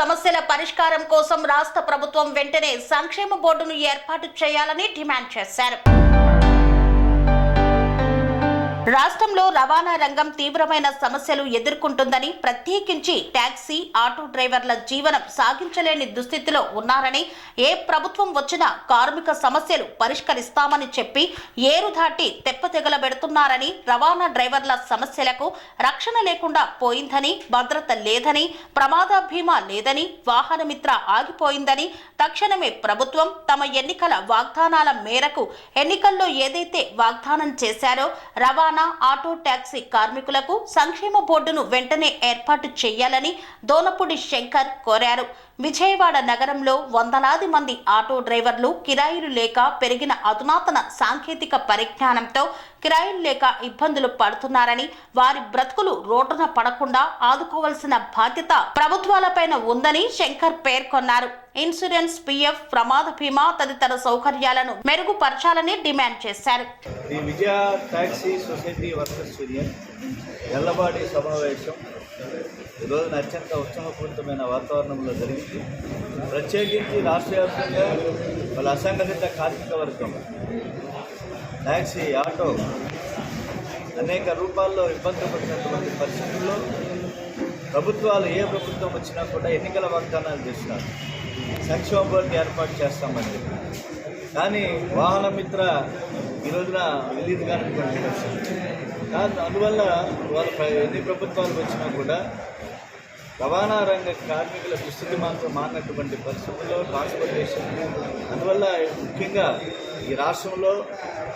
సమస్యల పరిష్కారం కోసం రాష్ట్ర ప్రభుత్వం వెంటనే సంక్షేమ బోర్డును ఏర్పాటు చేయాలని డిమాండ్ చేశారు. రాష్ట్రంలో రవాణా రంగం తీవ్రమైన సమస్యలు ఎదుర్కొంటుందని ప్రత్యేకించి టాక్సీ ఆటో డ్రైవర్ల జీవనం సాగించలేని దుస్థితిలో ఉన్నారని ఏ ప్రభుత్వం వచ్చినా కార్మిక సమస్యలు పరిష్కరిస్తామని చెప్పి ఏరు దాటి తెప్పతెగలబెడుతున్నారని రవాణా డ్రైవర్ల సమస్యలకు రక్షణ లేకుండా పోయిందని భద్రత లేదని ప్రమాద బీమా లేదని వాహనమిత్ర ఆగిపోయిందని తక్షణమే ప్రభుత్వం తమ ఎన్నికల వాగ్దానాల మేరకు ఎన్నికల్లో ఏదైతే వాగ్దానం చేశారో రవాణా ఆటో ట్యాక్సీ కార్మికులకు సంక్షేమ బోర్డును వెంటనే ఏర్పాటు చేయాలని దోనపూడి శంకర్ కోరారు. విజయవాడ నగరంలో వందలాది మంది ఆటో డ్రైవర్లు కిరాయిలు లేక పెరిగిన అధునాతన సాంకేతిక పరిజ్ఞానంతో కిరాయిలు లేక ఇబ్బందులు పడుతున్నారని వారి బ్రతుకులు రోడ్డున పడకుండా ఆదుకోవాల్సిన బాధ్యత ప్రభుత్వాలపైన ఉందని శంకర్ పేర్కొన్నారు. ఇన్సూరెన్స్ పిఎఫ్ ప్రమాద బీమా తదితర సౌకర్యాలను మెరుగుపరచాలని డిమాండ్ చేశారు. The Vijaya taxi society workers union ఎల్లబాడి సమావేశం. ఈరోజు అత్యంత ఉత్సాహపూరితమైన వాతావరణంలో జరిగింది. ప్రత్యేకించి రాష్ట్ర వ్యాప్తంగా వాళ్ళ అసంఘటిత కార్మిక వర్గం ట్యాక్సీ ఆటో అనేక రూపాల్లో ఇబ్బంది పడినటువంటి పరిస్థితుల్లో ప్రభుత్వాలు ఏ ప్రభుత్వం వచ్చినా కూడా ఎన్నికల వాగ్దానాలు చేస్తున్నారు సంక్షేమ బోర్డు ఏర్పాటు చేస్తామని. చెప్పి కానీ వాహన మిత్ర ఈ రోజున రిలీజ్ కానటువంటి పరిస్థితి. దాని అందువల్ల వాళ్ళ ఎన్ని ప్రభుత్వాలు వచ్చినా కూడా రవాణా రంగ కార్మికుల దుస్థితి మాత్రం మారినటువంటి పరిస్థితుల్లో ట్రాన్స్పోర్టేషన్ అందువల్ల ముఖ్యంగా ఈ రాష్ట్రంలో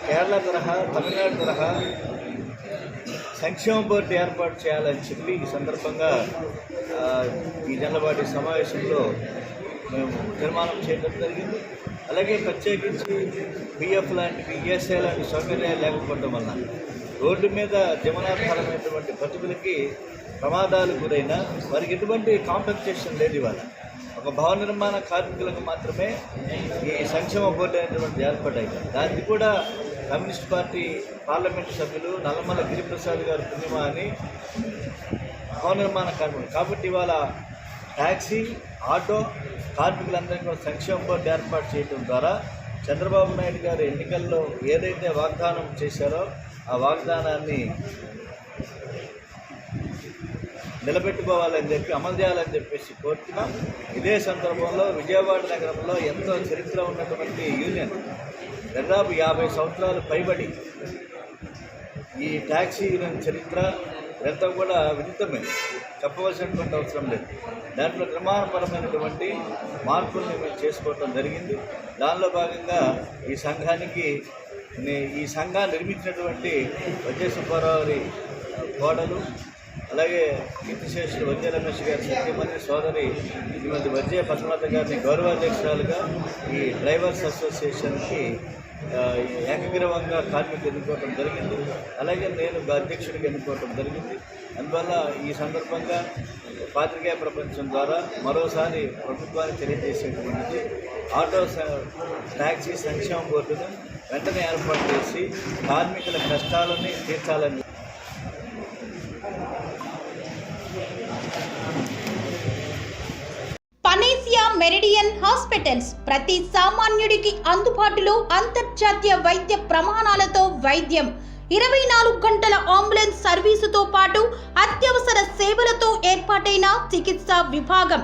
కేరళ తరహా తమిళనాడు తరహా సంక్షేమ బోర్డు ఏర్పాటు చేయాలని చెప్పి ఈ సందర్భంగా ఈ జనలబాటి సమావేశంలో మేము నిర్మాణం చేయడం జరిగింది. అలాగే ప్రత్యేకించి పిఎఫ్ లాంటివి ఈఎస్ఐ లాంటి సౌకర్యాలు లేకపోవడం వల్ల రోడ్డు మీద జీవనాధారమైనటువంటి బతుకులకి ప్రమాదాలు గురైన వారికి ఎటువంటి కాంపెన్సేషన్ లేదు ఇవాళ. ఒక భవన నిర్మాణ కార్మికులకు మాత్రమే ఈ సంక్షేమ బోర్డు అనేటువంటి ఏర్పడ్డాయి. దానికి కూడా కమ్యూనిస్ట్ పార్టీ పార్లమెంటు సభ్యులు నల్లమల గిరిప్రసాద్ గారు పుణ్యమ అని భవన నిర్మాణ కార్మికులు. కాబట్టి ఇవాళ ట్యాక్సీ ఆటో కార్మికులందరికీ కూడా సంక్షేమ బోర్డు ఏర్పాటు చేయడం ద్వారా చంద్రబాబు నాయుడు గారు ఎన్నికల్లో ఏదైతే వాగ్దానం చేశారో ఆ వాగ్దానాన్ని నిలబెట్టుకోవాలని చెప్పి అమలు చేయాలని చెప్పేసి కోరుతున్నాం ఇదే సందర్భంలో విజయవాడ నగరంలో ఎంతో చరిత్ర ఉన్నటువంటి యూనియన్ దాదాపు యాభై సంవత్సరాలు పైబడి ఈ ట్యాక్సీ యూనియన్ చరిత్ర ఇదంతా కూడా విదితమే చెప్పవలసినటువంటి అవసరం లేదు. దాంట్లో క్రమానుపరమైనటువంటి మార్పుల్ని మేము చేసుకోవటం జరిగింది. దానిలో భాగంగా ఈ సంఘానికి ఈ సంఘాన్ని నిర్మించినటువంటి వజ్ర సుబ్బారావు గారి గోడలు అలాగే కీర్తిశేషులు వజ్ర రమేష్ గారి సత్యమంది సోదరి శ్రీమతి వజ్ర పద్మనాథ గారిని గౌరవాధ్యక్షురాలుగా ఈ డ్రైవర్స్ అసోసియేషన్కి ఆ, ఏకగ్రీవంగా కార్మికులు ఎన్నుకోవటం జరిగింది. అలాగే నేను అధ్యక్షుడికి ఎన్నుకోవటం జరిగింది. అందువల్ల ఈ సందర్భంగా పాత్రికేయ ప్రపంచం ద్వారా మరోసారి ప్రభుత్వాన్ని తెలియజేసేటువంటిది. ఆటో ట్యాక్సీ సంక్షేమ బోర్డును వెంటనే ఏర్పాటు చేసి కార్మికుల కష్టాలని తీర్చాలని పనేసియా మెరిడియన్ హాస్పిటల్స్ ప్రతి సామాన్యుడికి అందుబాటులో అంతర్జాతీయ వైద్య ప్రమాణాలతో వైద్యం. ఇరవై నాలుగు గంటల అంబులెన్స్ సర్వీసుతో పాటు అత్యవసర సేవలతో ఏర్పాటైన చికిత్సా విభాగం.